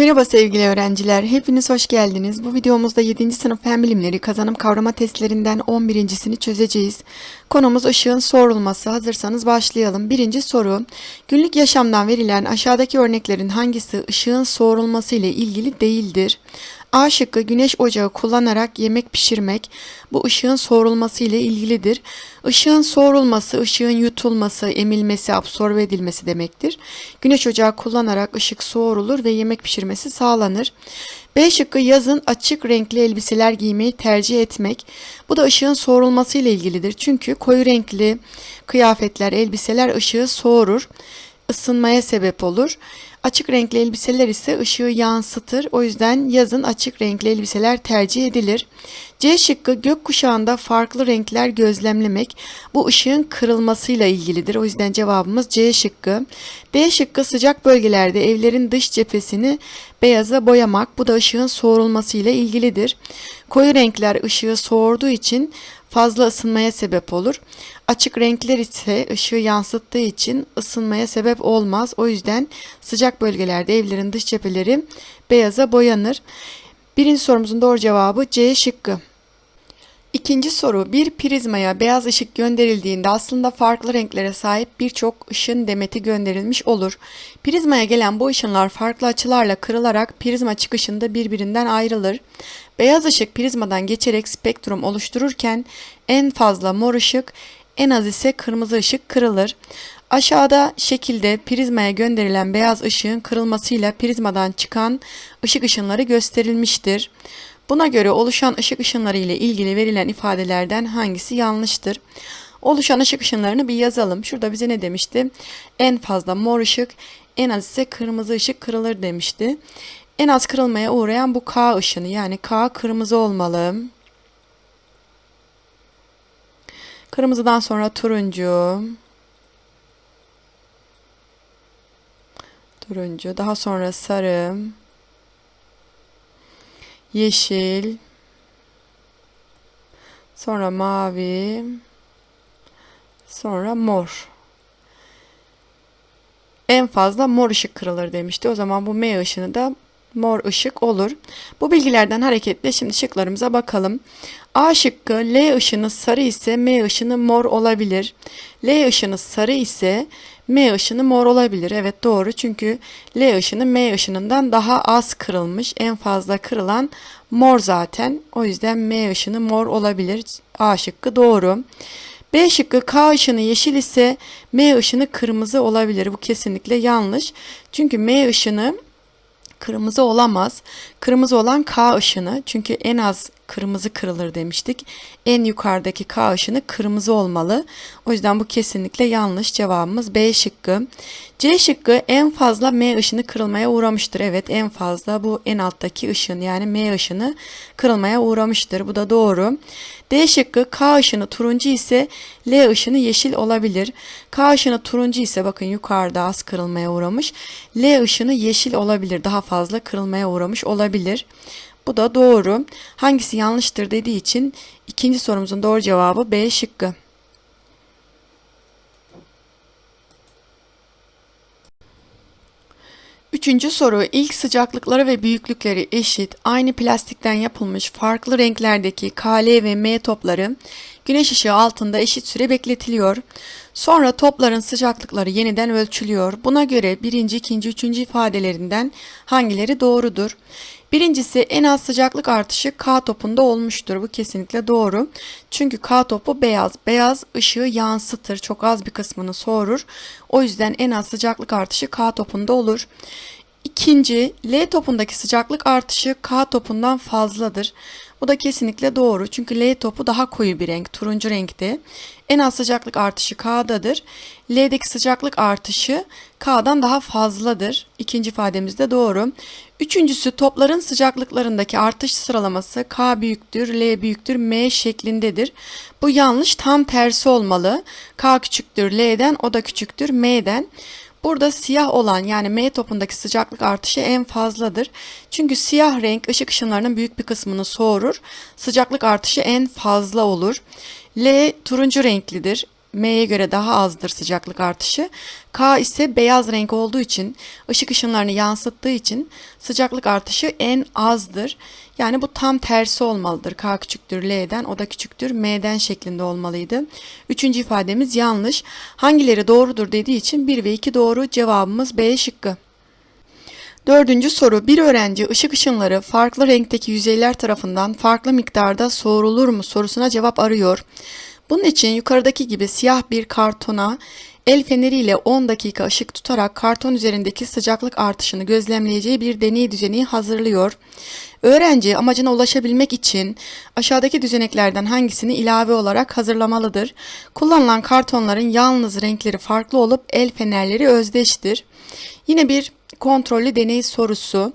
Merhaba sevgili öğrenciler, hepiniz hoş geldiniz. Bu videomuzda 7. sınıf fen bilimleri kazanım kavrama testlerinden 11.sini çözeceğiz. Konumuz ışığın soğurulması. Hazırsanız başlayalım. Birinci soru, günlük yaşamdan verilen aşağıdaki örneklerin hangisi ışığın soğurulması ile ilgili değildir? A şıkkı güneş ocağı kullanarak yemek pişirmek bu ışığın soğurulması ile ilgilidir. Işığın soğurulması, ışığın yutulması, emilmesi, absorbe edilmesi demektir. Güneş ocağı kullanarak ışık soğurulur ve yemek pişirmesi sağlanır. B şıkkı yazın açık renkli elbiseler giymeyi tercih etmek. Bu da ışığın soğurulması ile ilgilidir. Çünkü koyu renkli kıyafetler, elbiseler ışığı soğurur, ısınmaya sebep olur. Açık renkli elbiseler ise ışığı yansıtır. O yüzden yazın açık renkli elbiseler tercih edilir. C şıkkı gökkuşağında farklı renkler gözlemlemek bu ışığın kırılmasıyla ilgilidir. O yüzden cevabımız C şıkkı. D şıkkı sıcak bölgelerde evlerin dış cephesini beyaza boyamak bu da ışığın soğurulmasıyla ilgilidir. Koyu renkler ışığı soğurduğu için fazla ısınmaya sebep olur. Açık renkler ise ışığı yansıttığı için ısınmaya sebep olmaz. O yüzden sıcak bölgelerde evlerin dış cepheleri beyaza boyanır. Birinci sorumuzun doğru cevabı C şıkkı. İkinci soru bir prizmaya beyaz ışık gönderildiğinde aslında farklı renklere sahip birçok ışın demeti gönderilmiş olur. Prizmaya gelen bu ışınlar farklı açılarla kırılarak prizma çıkışında birbirinden ayrılır. Beyaz ışık prizmadan geçerek spektrum oluştururken en fazla mor ışık, en az ise kırmızı ışık kırılır. Aşağıda şekilde prizmaya gönderilen beyaz ışığın kırılmasıyla prizmadan çıkan ışık ışınları gösterilmiştir. Buna göre oluşan ışık ışınları ile ilgili verilen ifadelerden hangisi yanlıştır? Oluşan ışık ışınlarını bir yazalım. Şurada bize ne demişti? En fazla mor ışık, en az ise kırmızı ışık kırılır demişti. En az kırılmaya uğrayan bu K ışını yani K kırmızı olmalı. Kırmızıdan sonra turuncu. Turuncu. Daha sonra sarı. Yeşil. Sonra mavi. Sonra mor. En fazla mor ışık kırılır demişti. O zaman bu M ışını da mor ışık olur. Bu bilgilerden hareketle şimdi şıklarımıza bakalım. A şıkkı L ışını sarı ise M ışını mor olabilir. L ışını sarı ise M ışını mor olabilir. Evet doğru çünkü L ışını M ışınından daha az kırılmış. En fazla kırılan mor zaten. O yüzden M ışını mor olabilir. A şıkkı doğru. B şıkkı K ışını yeşil ise M ışını kırmızı olabilir. Bu kesinlikle yanlış. Çünkü M ışını kırmızı olamaz. Kırmızı olan K ışını çünkü en az kırmızı kırılır demiştik. En yukarıdaki K ışını kırmızı olmalı. O yüzden bu kesinlikle yanlış cevabımız B şıkkı. C şıkkı en fazla M ışını kırılmaya uğramıştır. Evet en fazla bu en alttaki ışın yani M ışını kırılmaya uğramıştır. Bu da doğru. D şıkkı K ışını turuncu ise L ışını yeşil olabilir. K ışını turuncu ise bakın yukarıda az kırılmaya uğramış. L ışını yeşil olabilir. Daha fazla kırılmaya uğramış olabilir. Bu da doğru. Hangisi yanlıştır dediği için ikinci sorumuzun doğru cevabı B şıkkı. Üçüncü soru ilk sıcaklıkları ve büyüklükleri eşit aynı plastikten yapılmış farklı renklerdeki KL ve M topları güneş ışığı altında eşit süre bekletiliyor. Sonra topların sıcaklıkları yeniden ölçülüyor. Buna göre birinci, ikinci, üçüncü ifadelerinden hangileri doğrudur? Birincisi en az sıcaklık artışı K topunda olmuştur. Bu kesinlikle doğru. Çünkü K topu beyaz. Beyaz ışığı yansıtır. Çok az bir kısmını soğurur. O yüzden en az sıcaklık artışı K topunda olur. İkinci, L topundaki sıcaklık artışı K topundan fazladır. Bu da kesinlikle doğru. Çünkü L topu daha koyu bir renk, turuncu renkte. En az sıcaklık artışı K'dadır. L'deki sıcaklık artışı K'dan daha fazladır. İkinci ifademiz de doğru. Üçüncüsü topların sıcaklıklarındaki artış sıralaması K büyüktür, L büyüktür, M şeklindedir. Bu yanlış tam tersi olmalı. K küçüktür L'den, o da küçüktür M'den. Burada siyah olan yani M topundaki sıcaklık artışı en fazladır. Çünkü siyah renk ışık ışınlarının büyük bir kısmını soğurur. Sıcaklık artışı en fazla olur. L turuncu renklidir. M'ye göre daha azdır sıcaklık artışı. K ise beyaz renk olduğu için, ışık ışınlarını yansıttığı için sıcaklık artışı en azdır. Yani bu tam tersi olmalıdır. K küçüktür L'den, o da küçüktür M'den şeklinde olmalıydı. Üçüncü ifademiz yanlış. Hangileri doğrudur dediği için 1 ve 2 doğru. Cevabımız B şıkkı. Dördüncü soru. Bir öğrenci ışık ışınları farklı renkteki yüzeyler tarafından farklı miktarda soğurulur mu sorusuna cevap arıyor. Bunun için yukarıdaki gibi siyah bir kartona el feneriyle 10 dakika ışık tutarak karton üzerindeki sıcaklık artışını gözlemleyeceği bir deney düzeni hazırlıyor. Öğrenci amacına ulaşabilmek için aşağıdaki düzeneklerden hangisini ilave olarak hazırlamalıdır? Kullanılan kartonların yalnız renkleri farklı olup el fenerleri özdeştir. Yine bir kontrollü deney sorusu.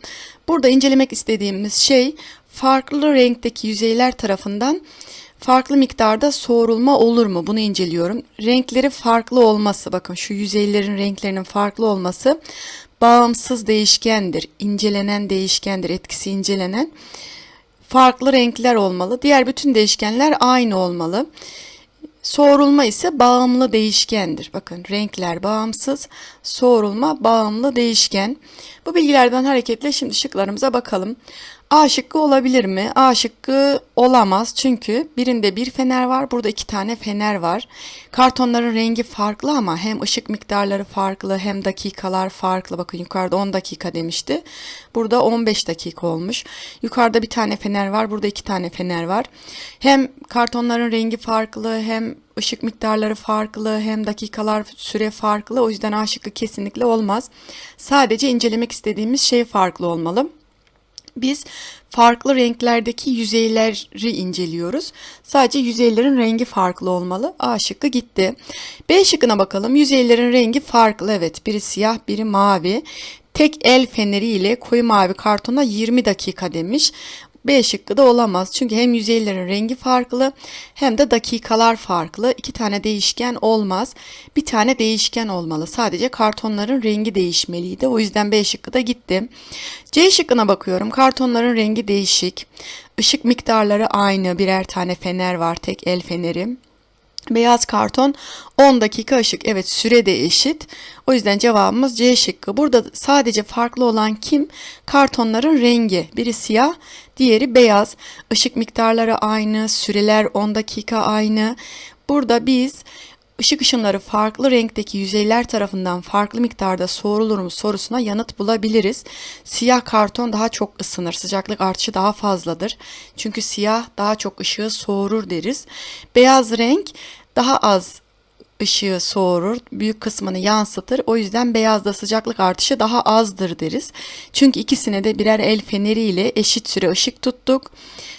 Burada incelemek istediğimiz şey farklı renkteki yüzeyler tarafından farklı miktarda soğurulma olur mu? Bunu inceliyorum. Renkleri farklı olması, bakın şu yüzeylerin renklerinin farklı olması bağımsız değişkendir. İncelenen değişkendir, etkisi incelenen. Farklı renkler olmalı. Diğer bütün değişkenler aynı olmalı. Soğurulma ise bağımlı değişkendir. Bakın renkler bağımsız, soğurulma bağımlı değişken. Bu bilgilerden hareketle şimdi şıklarımıza bakalım. A şıkkı olabilir mi? A şıkkı olamaz çünkü birinde bir fener var, burada iki tane fener var. Kartonların rengi farklı ama hem ışık miktarları farklı hem dakikalar farklı. Bakın yukarıda 10 dakika demişti. Burada 15 dakika olmuş. Yukarıda bir tane fener var, burada iki tane fener var. Hem kartonların rengi farklı hem ışık miktarları farklı hem dakikalar süre farklı. O yüzden A şıkkı kesinlikle olmaz. Sadece incelemek istediğimiz şey farklı olmalı biz farklı renklerdeki yüzeyleri inceliyoruz. Sadece yüzeylerin rengi farklı olmalı. A şıkkı gitti. B şıkkına bakalım. Yüzeylerin rengi farklı. Evet biri siyah biri mavi. Tek el feneri ile koyu mavi kartona 20 dakika demiş. B şıkkı da olamaz. Çünkü hem yüzeylerin rengi farklı hem de dakikalar farklı. İki tane değişken olmaz. Bir tane değişken olmalı. Sadece kartonların rengi değişmeliydi. O yüzden B şıkkı da gitti. C şıkkına bakıyorum. Kartonların rengi değişik. Işık miktarları aynı. Birer tane fener var. Tek el feneri. Beyaz karton 10 dakika ışık. Evet süre de eşit. O yüzden cevabımız C şıkkı. Burada sadece farklı olan kim? Kartonların rengi. Biri siyah, diğeri beyaz. Işık miktarları aynı, süreler 10 dakika aynı. Burada biz ışık ışınları farklı renkteki yüzeyler tarafından farklı miktarda soğurulur mu sorusuna yanıt bulabiliriz. Siyah karton daha çok ısınır, sıcaklık artışı daha fazladır. Çünkü siyah daha çok ışığı soğurur deriz. Beyaz renk daha az ışığı soğurur, büyük kısmını yansıtır. O yüzden beyazda sıcaklık artışı daha azdır deriz. Çünkü ikisine de birer el feneriyle eşit süre ışık tuttuk.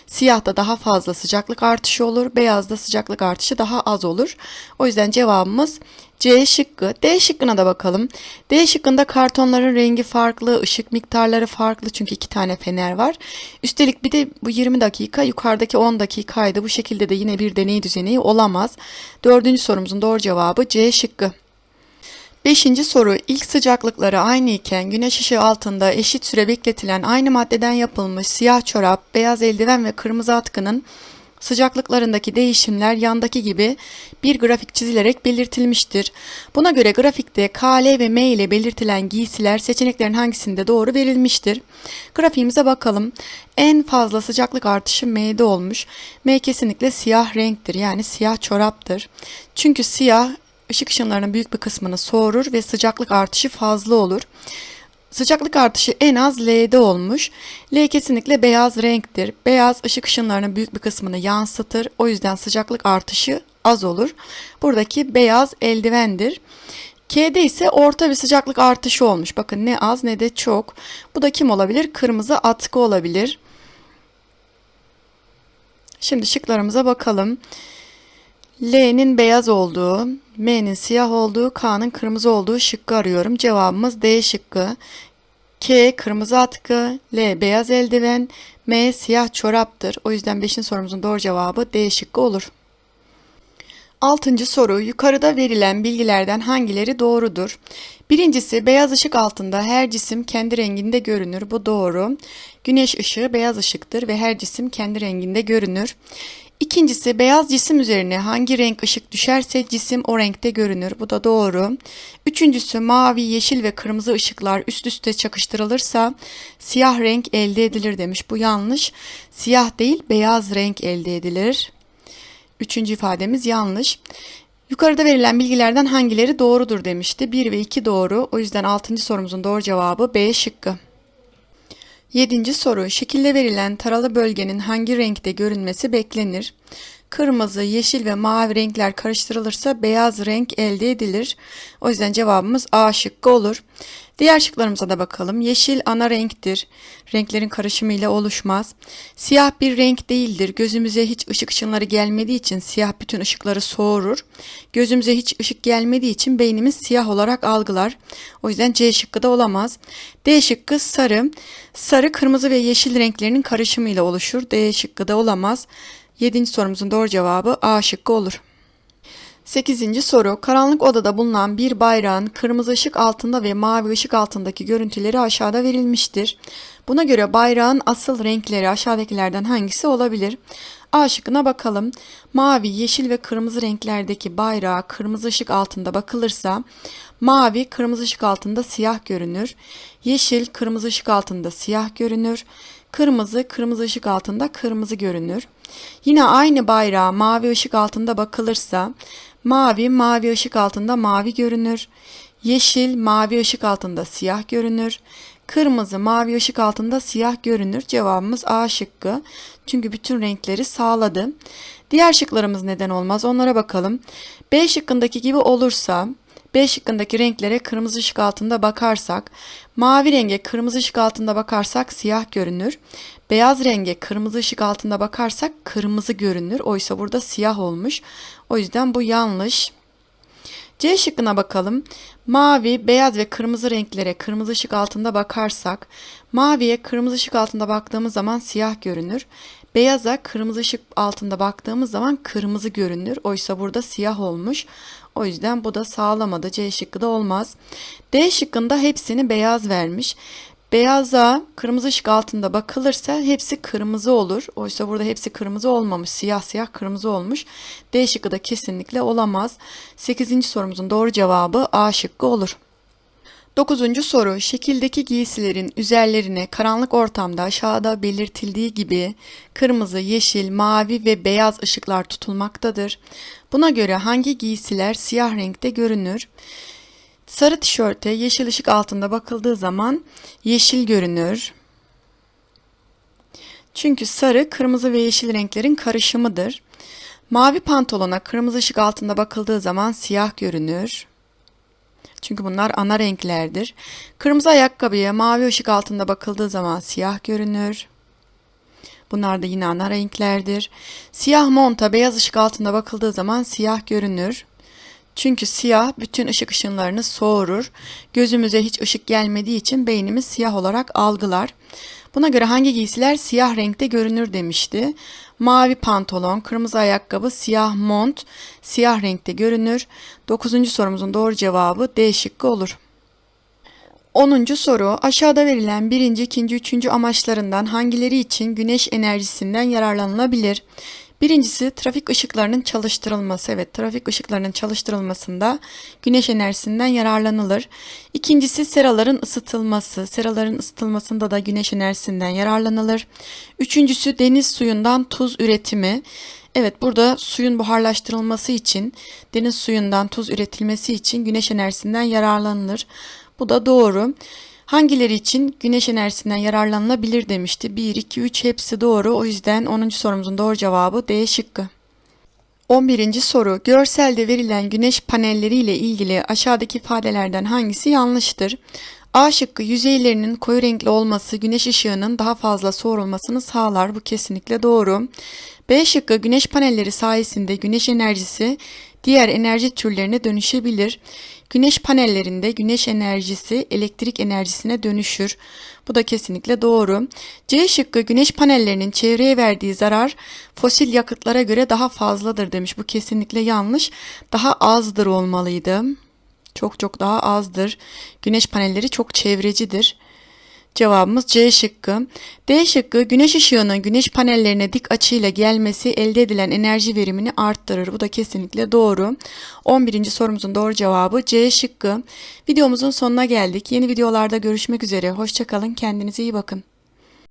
Siyahda daha fazla sıcaklık artışı olur, beyazda sıcaklık artışı daha az olur. O yüzden cevabımız C şıkkı. D şıkkına da bakalım. D şıkkında kartonların rengi farklı, ışık miktarları farklı çünkü iki tane fener var. Üstelik bir de bu 20 dakika yukarıdaki 10 dakikaydı. Bu şekilde de yine bir deney düzeni olamaz. Dördüncü sorumuzun doğru cevabı C şıkkı. Beşinci soru ilk sıcaklıkları aynı iken güneş ışığı altında eşit süre bekletilen aynı maddeden yapılmış siyah çorap, beyaz eldiven ve kırmızı atkının sıcaklıklarındaki değişimler yandaki gibi bir grafik çizilerek belirtilmiştir. Buna göre grafikte K, L ve M ile belirtilen giysiler seçeneklerin hangisinde doğru verilmiştir? Grafiğimize bakalım. En fazla sıcaklık artışı M'de olmuş. M kesinlikle siyah renktir yani siyah çoraptır. Çünkü siyah ışık ışınlarının büyük bir kısmını soğurur ve sıcaklık artışı fazla olur. Sıcaklık artışı en az L'de olmuş. L kesinlikle beyaz renktir. Beyaz ışık ışınlarının büyük bir kısmını yansıtır. O yüzden sıcaklık artışı az olur. Buradaki beyaz eldivendir. K'de ise orta bir sıcaklık artışı olmuş. Bakın ne az ne de çok. Bu da kim olabilir? Kırmızı atkı olabilir. Şimdi şıklarımıza bakalım. L'nin beyaz olduğu, M'nin siyah olduğu, K'nın kırmızı olduğu şıkkı arıyorum. Cevabımız D şıkkı. K kırmızı atkı, L beyaz eldiven, M siyah çoraptır. O yüzden 5. sorumuzun doğru cevabı D şıkkı olur. Altıncı soru yukarıda verilen bilgilerden hangileri doğrudur? Birincisi beyaz ışık altında her cisim kendi renginde görünür. Bu doğru. Güneş ışığı beyaz ışıktır ve her cisim kendi renginde görünür. İkincisi beyaz cisim üzerine hangi renk ışık düşerse cisim o renkte görünür. Bu da doğru. Üçüncüsü mavi, yeşil ve kırmızı ışıklar üst üste çakıştırılırsa siyah renk elde edilir demiş. Bu yanlış. Siyah değil beyaz renk elde edilir. Üçüncü ifademiz yanlış. Yukarıda verilen bilgilerden hangileri doğrudur demişti. 1 ve 2 doğru. O yüzden 6. sorumuzun doğru cevabı B şıkkı. Yedinci soru. Şekilde verilen taralı bölgenin hangi renkte görünmesi beklenir? Kırmızı, yeşil ve mavi renkler karıştırılırsa beyaz renk elde edilir. O yüzden cevabımız A şıkkı olur. Diğer şıklarımıza da bakalım. Yeşil ana renktir. Renklerin karışımı ile oluşmaz. Siyah bir renk değildir. Gözümüze hiç ışık ışınları gelmediği için siyah bütün ışıkları soğurur. Gözümüze hiç ışık gelmediği için beynimiz siyah olarak algılar. O yüzden C şıkkı da olamaz. D şıkkı sarı. Sarı, kırmızı ve yeşil renklerinin karışımı ile oluşur. D şıkkı da olamaz. Yedinci sorumuzun doğru cevabı A şıkkı olur. 8. soru. Karanlık odada bulunan bir bayrağın kırmızı ışık altında ve mavi ışık altındaki görüntüleri aşağıda verilmiştir. Buna göre bayrağın asıl renkleri aşağıdakilerden hangisi olabilir? A şıkkına bakalım. Mavi, yeşil ve kırmızı renklerdeki bayrağa kırmızı ışık altında bakılırsa mavi kırmızı ışık altında siyah görünür. Yeşil kırmızı ışık altında siyah görünür. Kırmızı kırmızı ışık altında kırmızı görünür. Yine aynı bayrağa mavi ışık altında bakılırsa mavi mavi ışık altında mavi görünür. Yeşil mavi ışık altında siyah görünür. Kırmızı mavi ışık altında siyah görünür. Cevabımız A şıkkı. Çünkü bütün renkleri sağladı. Diğer şıklarımız neden olmaz onlara bakalım. B şıkkındaki gibi olursa B şıkkındaki renklere kırmızı ışık altında bakarsak, mavi renge kırmızı ışık altında bakarsak siyah görünür. Beyaz renge kırmızı ışık altında bakarsak kırmızı görünür. Oysa burada siyah olmuş. O yüzden bu yanlış. C şıkkına bakalım. Mavi, beyaz ve kırmızı renklere kırmızı ışık altında bakarsak, maviye kırmızı ışık altında baktığımız zaman siyah görünür. Beyaza kırmızı ışık altında baktığımız zaman kırmızı görünür. Oysa burada siyah olmuş. O yüzden bu da sağlamadı. C şıkkı da olmaz. D şıkkında hepsini beyaz vermiş. Beyaza kırmızı ışık altında bakılırsa hepsi kırmızı olur. Oysa burada hepsi kırmızı olmamış. Siyah siyah kırmızı olmuş. D şıkkı da kesinlikle olamaz. 8. sorumuzun doğru cevabı A şıkkı olur. Dokuzuncu soru. Şekildeki giysilerin üzerlerine karanlık ortamda aşağıda belirtildiği gibi kırmızı, yeşil, mavi ve beyaz ışıklar tutulmaktadır. Buna göre hangi giysiler siyah renkte görünür? Sarı tişörte yeşil ışık altında bakıldığı zaman yeşil görünür. Çünkü sarı, kırmızı ve yeşil renklerin karışımıdır. Mavi pantolona kırmızı ışık altında bakıldığı zaman siyah görünür. Çünkü bunlar ana renklerdir. Kırmızı ayakkabıya mavi ışık altında bakıldığı zaman siyah görünür. Bunlar da yine ana renklerdir. Siyah monta beyaz ışık altında bakıldığı zaman siyah görünür. Çünkü siyah bütün ışık ışınlarını soğurur. Gözümüze hiç ışık gelmediği için beynimiz siyah olarak algılar. Buna göre hangi giysiler siyah renkte görünür demişti. Mavi pantolon, kırmızı ayakkabı, siyah mont, siyah renkte görünür. Dokuzuncu sorumuzun doğru cevabı D şıkkı olur. 10. soru aşağıda verilen birinci, ikinci, üçüncü amaçlarından hangileri için güneş enerjisinden yararlanılabilir? Birincisi trafik ışıklarının çalıştırılması. Evet trafik ışıklarının çalıştırılmasında güneş enerjisinden yararlanılır. İkincisi seraların ısıtılması. Seraların ısıtılmasında da güneş enerjisinden yararlanılır. Üçüncüsü deniz suyundan tuz üretimi. Evet burada suyun buharlaştırılması için deniz suyundan tuz üretilmesi için güneş enerjisinden yararlanılır. Bu da doğru. Hangileri için güneş enerjisinden yararlanılabilir demişti. 1, 2, 3 hepsi doğru. O yüzden 10. sorumuzun doğru cevabı D şıkkı. 11. soru. Görselde verilen güneş panelleri ile ilgili aşağıdaki ifadelerden hangisi yanlıştır? A şıkkı yüzeylerinin koyu renkli olması güneş ışığının daha fazla soğurulmasını sağlar. Bu kesinlikle doğru. B şıkkı güneş panelleri sayesinde güneş enerjisi diğer enerji türlerine dönüşebilir. Güneş panellerinde güneş enerjisi elektrik enerjisine dönüşür. Bu da kesinlikle doğru. C şıkkı güneş panellerinin çevreye verdiği zarar fosil yakıtlara göre daha fazladır demiş. Bu kesinlikle yanlış. Daha azdır olmalıydı. Çok çok daha azdır. Güneş panelleri çok çevrecidir. Cevabımız C şıkkı. D şıkkı güneş ışığının güneş panellerine dik açıyla gelmesi elde edilen enerji verimini arttırır. Bu da kesinlikle doğru. 11. sorumuzun doğru cevabı C şıkkı. Videomuzun sonuna geldik. Yeni videolarda görüşmek üzere. Hoşçakalın. Kendinize iyi bakın.